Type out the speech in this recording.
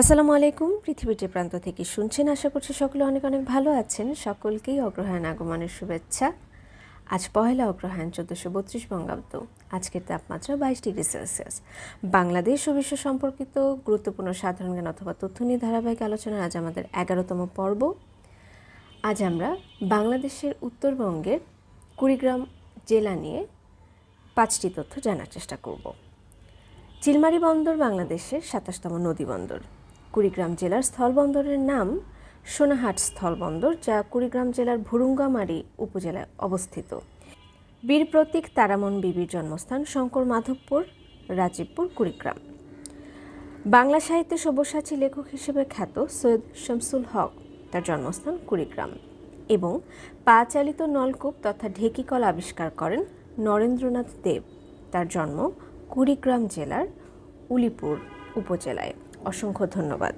আসসালামু আলাইকুম, পৃথিবীর যে প্রান্ত থেকে শুনছেন, আশা করছি সকলে অনেক অনেক ভালো আছেন। সকলকেই অগ্রহায়ণ আগমনের শুভেচ্ছা। আজ পহেলা অগ্রহায়ণ চোদ্দোশো বত্রিশ বঙ্গাব্দ। আজকের তাপমাত্রা বাইশ ডিগ্রি সেলসিয়াস। বাংলাদেশ ও বিশ্ব সম্পর্কিত গুরুত্বপূর্ণ সাধারণ জ্ঞান অথবা তথ্য নিয়ে ধারাবাহিক আলোচনা আজ আমাদের এগারোতম পর্ব। আজ আমরা বাংলাদেশের উত্তরবঙ্গের কুড়িগ্রাম জেলা নিয়ে পাঁচটি তথ্য জানার চেষ্টা করব। চিলমারি বন্দর বাংলাদেশের সাতাশতম নদী বন্দর। কুড়িগ্রাম জেলার স্থলবন্দরের নাম সোনাহাট স্থলবন্দর, যা কুড়িগ্রাম জেলার ভুরুঙ্গামারি উপজেলায় অবস্থিত। বীর প্রতীক তারামন বিবির জন্মস্থান শঙ্কর মাধবপুর, রাজীবপুর, কুড়িগ্রাম। বাংলা সাহিত্যে সব্যসাচী লেখক হিসেবে খ্যাত সৈয়দ শামসুল হক তার জন্মস্থান কুড়িগ্রাম এবং পা চালিত নলকূপ তথা ঢেকিকল আবিষ্কার করেন নরেন্দ্রনাথ দেব। তার জন্ম কুড়িগ্রাম জেলার উলিপুর উপজেলায়। অসংখ্য ধন্যবাদ।